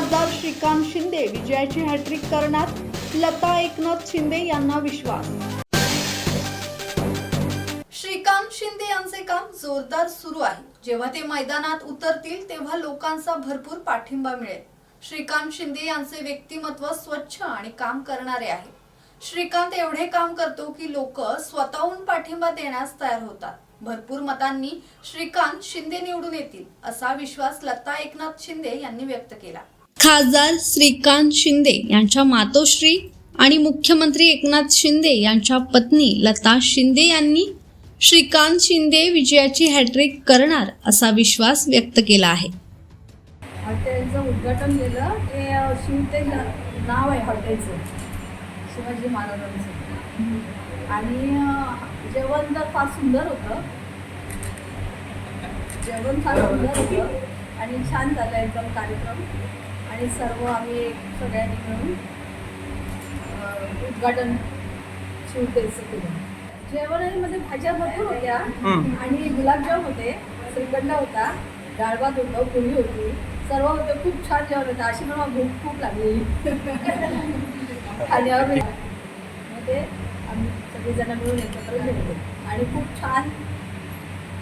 शिंदे विजयाची हॅट्रिक करणार लता एकनाथ शिंदे यांना विश्वास. श्रीकांत शिंदे यांचे काम जोरदार सुरू आहे. जेव्हा ते मैदानात उतरतील तेव्हा लोकांचा भरपूर पाठिंबा मिळेल. श्रीकांत शिंदे यांचे व्यक्तिमत्व स्वच्छ आणि काम करणारे आहे. श्रीकांत एवढे काम करतो की लोक स्वतःहून पाठिंबा देण्यास तयार होतात. भरपूर मतांनी श्रीकांत शिंदे निवडून येतील असा विश्वास लता एकनाथ शिंदे यांनी व्यक्त केला. खासदार श्रीकांत शिंदे यांच्या मातोश्री आणि मुख्यमंत्री एकनाथ शिंदे यांच्या पत्नी लता शिंदे यांनी श्रीकांत शिंदे विजयाची हॅट्रिक करणार असा विश्वास व्यक्त केला आहे. हॉटेलचं उद्घाटन केलं. ते शिवते नाव आहे हॉटेलचं. शिवाजी महाराजांचं. आणि जेवण तर फार सुंदर होतं. जेवण फार सुंदर होतं. आणि छान झालं एकदम कार्यक्रम. आणि सर्व आम्ही सगळ्यांनी मिळून उद्घाटन केलं. जेवणामध्ये भाज्या भरपूर होत्या आणि गुलाबजाम होते श्रीखंड होता डाळ भात होतं पुरी होती सर्व होतं खूप छान जेवण होतं. अशी मला भूक खूप आम्ही मग ते आम्ही सगळेजण मिळून एकत्र जेवतो आणि खूप छान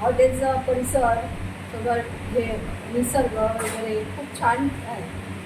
हॉटेलचं परिसर सगळं हे निसर्ग वगैरे खूप छान आहे.